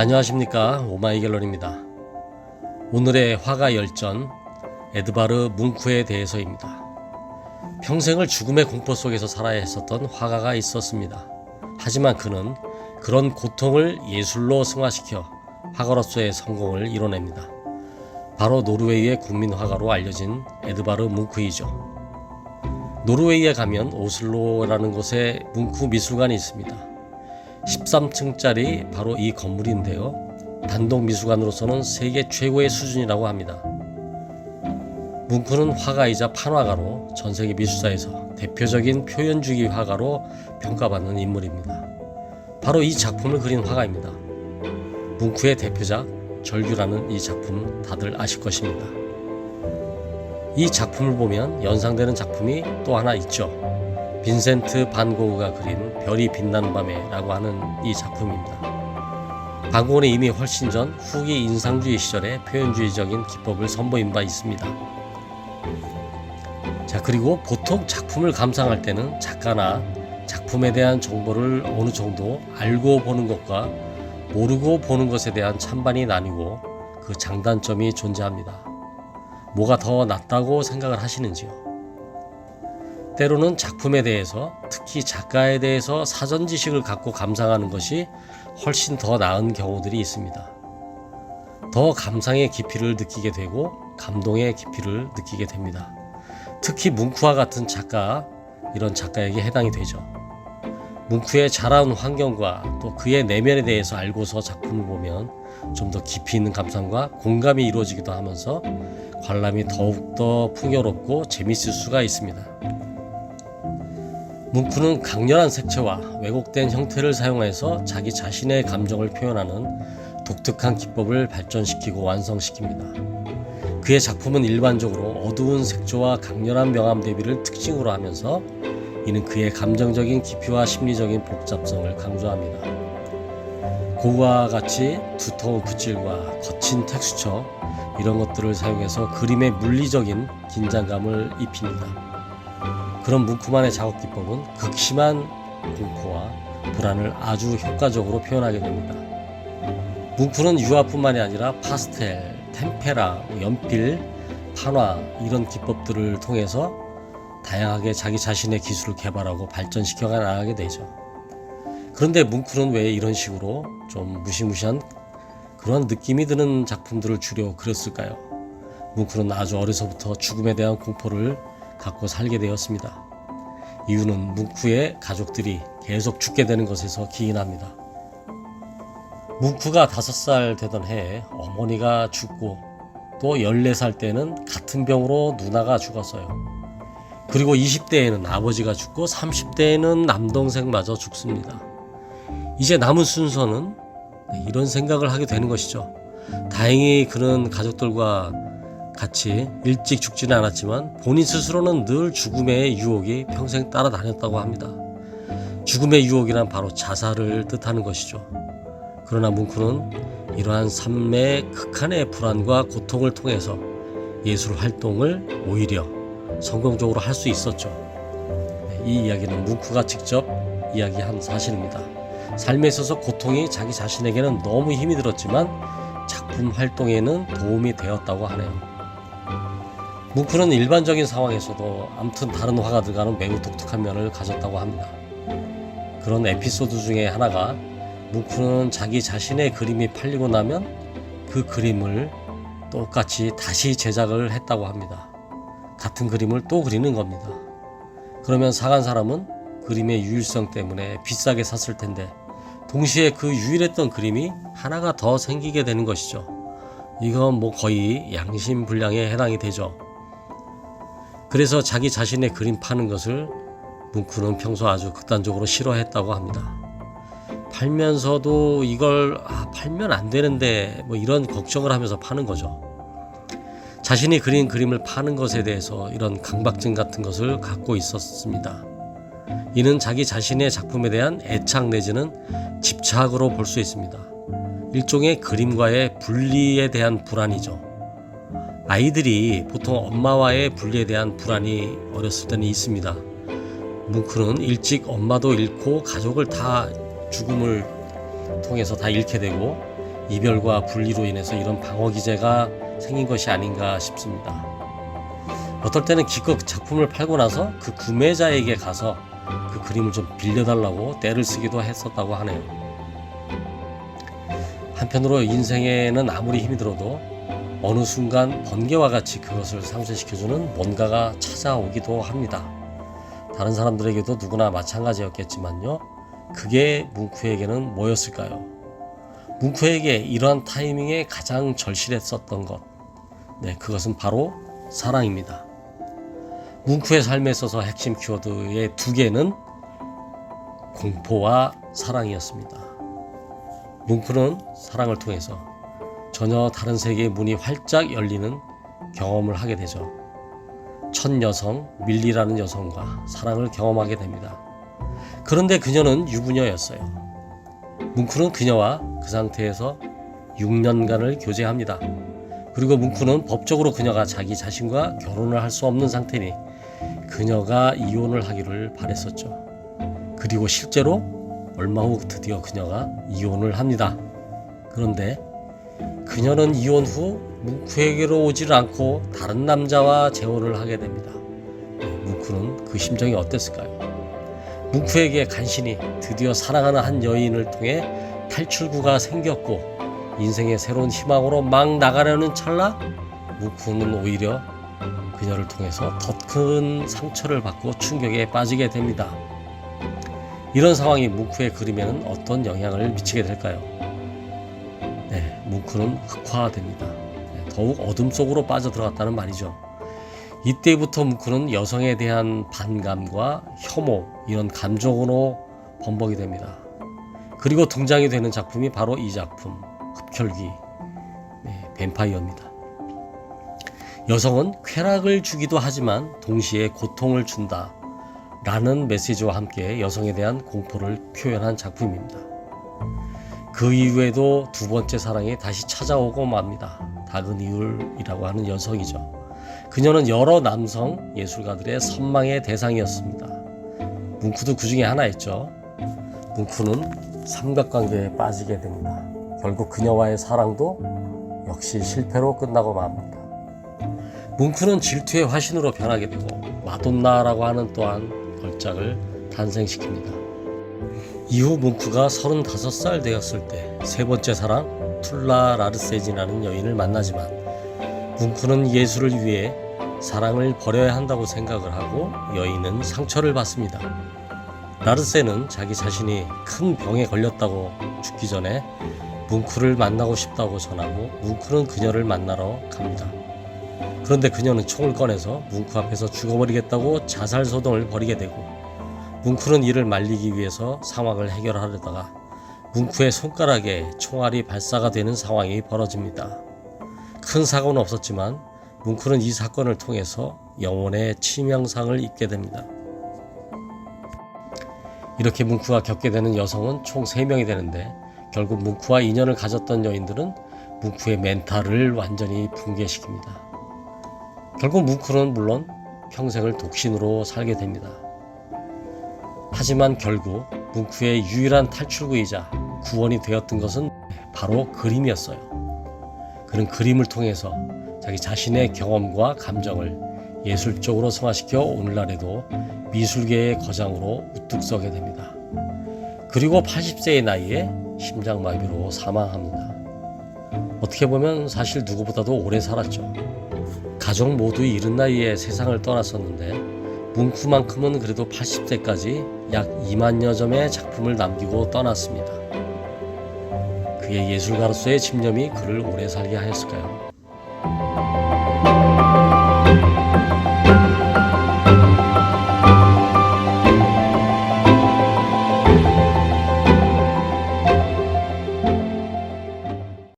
안녕하십니까 오마이갤러리입니다. 오늘의 화가 열전 에드바르 뭉크에 대해서입니다. 평생을 죽음의 공포 속에서 살아야 했었던 화가가 있었습니다. 하지만 그는 그런 고통을 예술로 승화시켜 화가로서의 성공을 이뤄냅니다. 바로 노르웨이의 국민 화가로 알려진 에드바르 뭉크이죠. 노르웨이에 가면 오슬로라는 곳에 뭉크 미술관이 있습니다. 13층짜리 바로 이 건물인데요. 단독 미술관으로서는 세계 최고의 수준이라고 합니다. 뭉크는 화가이자 판화가로 전 세계 미술사에서 대표적인 표현주의 화가로 평가받는 인물입니다. 바로 이 작품을 그린 화가입니다. 뭉크의 대표작 절규라는 이 작품 다들 아실 것입니다. 이 작품을 보면 연상되는 작품이 또 하나 있죠. 빈센트 반 고흐가 그린 별이 빛나는 밤에라고 하는 이 작품입니다. 반 고흐는 이미 훨씬 전 후기 인상주의 시절에 표현주의적인 기법을 선보인 바 있습니다. 자 그리고 보통 작품을 감상할 때는 작가나 작품에 대한 정보를 어느 정도 알고 보는 것과 모르고 보는 것에 대한 찬반이 나뉘고 그 장단점이 존재합니다. 뭐가 더 낫다고 생각을 하시는지요? 때로는 작품에 대해서 특히 작가에 대해서 사전 지식을 갖고 감상하는 것이 훨씬 더 나은 경우들이 있습니다. 더 감상의 깊이를 느끼게 되고 감동의 깊이를 느끼게 됩니다. 특히 뭉크와 같은 작가 이런 작가에게 해당이 되죠. 뭉크의 자라온 환경과 또 그의 내면에 대해서 알고서 작품을 보면 좀 더 깊이 있는 감상과 공감이 이루어지기도 하면서 관람이 더욱더 풍요롭고 재밌을 수가 있습니다. 뭉크는 강렬한 색채와 왜곡된 형태를 사용해서 자기 자신의 감정을 표현하는 독특한 기법을 발전시키고 완성시킵니다. 그의 작품은 일반적으로 어두운 색조와 강렬한 명암 대비를 특징으로 하면서 이는 그의 감정적인 깊이와 심리적인 복잡성을 강조합니다. 고와 같이 두터운 붓질과 거친 텍스처 이런 것들을 사용해서 그림에 물리적인 긴장감을 입힙니다. 그런 뭉크만의 작업 기법은 극심한 공포와 불안을 아주 효과적으로 표현하게 됩니다. 뭉크는 유화뿐만이 아니라 파스텔, 템페라, 연필, 판화 이런 기법들을 통해서 다양하게 자기 자신의 기술을 개발하고 발전시켜 나가게 되죠. 그런데 뭉크는 왜 이런 식으로 좀 무시무시한 그런 느낌이 드는 작품들을 주려 그렸을까요? 뭉크는 아주 어려서부터 죽음에 대한 공포를 갖고 살게 되었습니다. 이유는 뭉크의 가족들이 계속 죽게 되는 것에서 기인합니다. 뭉크가 다섯 살 되던 해에 어머니가 죽고 또 14살 때는 같은 병으로 누나가 죽었어요. 그리고 20대에는 아버지가 죽고 30대에는 남동생마저 죽습니다. 이제 남은 순서는 이런 생각을 하게 되는 것이죠. 다행히 그는 가족들과 같이 일찍 죽지는 않았지만 본인 스스로는 늘 죽음의 유혹이 평생 따라다녔다고 합니다. 죽음의 유혹이란 바로 자살을 뜻하는 것이죠. 그러나 뭉크는 이러한 삶의 극한의 불안과 고통을 통해서 예술 활동을 오히려 성공적으로 할 수 있었죠. 네, 이 이야기는 뭉크가 직접 이야기한 사실입니다. 삶에 있어서 고통이 자기 자신에게는 너무 힘이 들었지만 작품 활동에는 도움이 되었다고 하네요. 뭉크는 일반적인 상황에서도 아무튼 다른 화가들과는 매우 독특한 면을 가졌다고 합니다. 그런 에피소드 중에 하나가 뭉크는 자기 자신의 그림이 팔리고 나면 그 그림을 똑같이 다시 제작을 했다고 합니다. 같은 그림을 또 그리는 겁니다. 그러면 사간 사람은 그림의 유일성 때문에 비싸게 샀을 텐데 동시에 그 유일했던 그림이 하나가 더 생기게 되는 것이죠. 이건 뭐 거의 양심 불량에 해당이 되죠. 그래서 자기 자신의 그림 파는 것을 뭉크는 평소 아주 극단적으로 싫어했다고 합니다. 팔면서도 이걸 아, 팔면 안 되는데 뭐 이런 걱정을 하면서 파는 거죠. 자신이 그린 그림을 파는 것에 대해서 이런 강박증 같은 것을 갖고 있었습니다. 이는 자기 자신의 작품에 대한 애착 내지는 집착으로 볼 수 있습니다. 일종의 그림과의 분리에 대한 불안이죠. 아이들이 보통 엄마와의 분리에 대한 불안이 어렸을 때는 있습니다. 뭉크는 일찍 엄마도 잃고 가족을 다 죽음을 통해서 다 잃게 되고 이별과 분리로 인해서 이런 방어 기제가 생긴 것이 아닌가 싶습니다. 어떨 때는 기껏 작품을 팔고 나서 그 구매자에게 가서 그 그림을 좀 빌려달라고 떼를 쓰기도 했었다고 하네요. 한편으로 인생에는 아무리 힘이 들어도 어느 순간 번개와 같이 그것을 상쇄시켜주는 뭔가가 찾아오기도 합니다. 다른 사람들에게도 누구나 마찬가지였겠지만요. 그게 뭉크에게는 뭐였을까요? 뭉크에게 이러한 타이밍에 가장 절실했었던 것. 네, 그것은 바로 사랑입니다. 뭉크의 삶에 있어서 핵심 키워드의 두 개는 공포와 사랑이었습니다. 뭉크는 사랑을 통해서 전혀 다른 세계의 문이 활짝 열리는 경험을 하게 되죠. 첫 여성 밀리라는 여성과 사랑을 경험하게 됩니다. 그런데 그녀는 유부녀였어요. 뭉크는 그녀와 그 상태에서 6년간을 교제합니다. 그리고 뭉크는 법적으로 그녀가 자기 자신과 결혼을 할 수 없는 상태니 그녀가 이혼을 하기를 바랬었죠. 그리고 실제로 얼마 후 드디어 그녀가 이혼을 합니다. 그런데 그녀는 이혼 후 뭉크에게로 오지를 않고 다른 남자와 재혼을 하게 됩니다. 네, 뭉크는 그 심정이 어땠을까요? 뭉크에게 간신히 드디어 사랑하는 한 여인을 통해 탈출구가 생겼고 인생의 새로운 희망으로 막 나가려는 찰나 뭉크는 오히려 그녀를 통해서 더 큰 상처를 받고 충격에 빠지게 됩니다. 이런 상황이 뭉크의 그림에는 어떤 영향을 미치게 될까요? 네, 뭉크는 흑화됩니다. 네, 더욱 어둠 속으로 빠져들어갔다는 말이죠. 이때부터 뭉크는 여성에 대한 반감과 혐오 이런 감정으로 범벅이 됩니다. 그리고 등장이 되는 작품이 바로 이 작품 흡혈귀 네, 뱀파이어입니다. 여성은 쾌락을 주기도 하지만 동시에 고통을 준다 라는 메시지와 함께 여성에 대한 공포를 표현한 작품입니다. 그 이후에도 두 번째 사랑이 다시 찾아오고 맙니다. 다그니울이라고 하는 여성이죠. 그녀는 여러 남성 예술가들의 선망의 대상이었습니다. 뭉크도 그 중에 하나였죠. 뭉크는 삼각관계에 빠지게 됩니다. 결국 그녀와의 사랑도 역시 실패로 끝나고 맙니다. 뭉크는 질투의 화신으로 변하게 되고 마돈나라고 하는 또한 걸작을 탄생시킵니다. 이후 뭉크가 35살 되었을 때 세 번째 사랑 툴라 라르세진이라는 여인을 만나지만 뭉크는 예술을 위해 사랑을 버려야 한다고 생각을 하고 여인은 상처를 받습니다. 라르세는 자기 자신이 큰 병에 걸렸다고 죽기 전에 뭉크를 만나고 싶다고 전하고 뭉크는 그녀를 만나러 갑니다. 그런데 그녀는 총을 꺼내서 뭉크 앞에서 죽어버리겠다고 자살 소동을 벌이게 되고 뭉크는 이를 말리기 위해서 상황을 해결하려다가 뭉크의 손가락에 총알이 발사가 되는 상황이 벌어집니다. 큰 사고는 없었지만 뭉크는 이 사건을 통해서 영혼의 치명상을 입게 됩니다. 이렇게 뭉크가 겪게 되는 여성은 총 3명이 되는데 결국 뭉크와 인연을 가졌던 여인들은 뭉크의 멘탈을 완전히 붕괴시킵니다. 결국 뭉크는 물론 평생을 독신으로 살게 됩니다. 하지만 결국 뭉크의 유일한 탈출구이자 구원이 되었던 것은 바로 그림이었어요. 그는 그림을 통해서 자기 자신의 경험과 감정을 예술적으로 승화시켜 오늘날에도 미술계의 거장으로 우뚝 서게 됩니다. 그리고 80세의 나이에 심장마비로 사망합니다. 어떻게 보면 사실 누구보다도 오래 살았죠. 가족 모두 이른 나이에 세상을 떠났었는데 뭉크만큼은 그래도 80세까지 약 2만여 점의 작품을 남기고 떠났습니다. 그의 예술가로서의 집념이 그를 오래 살게 하였을까요?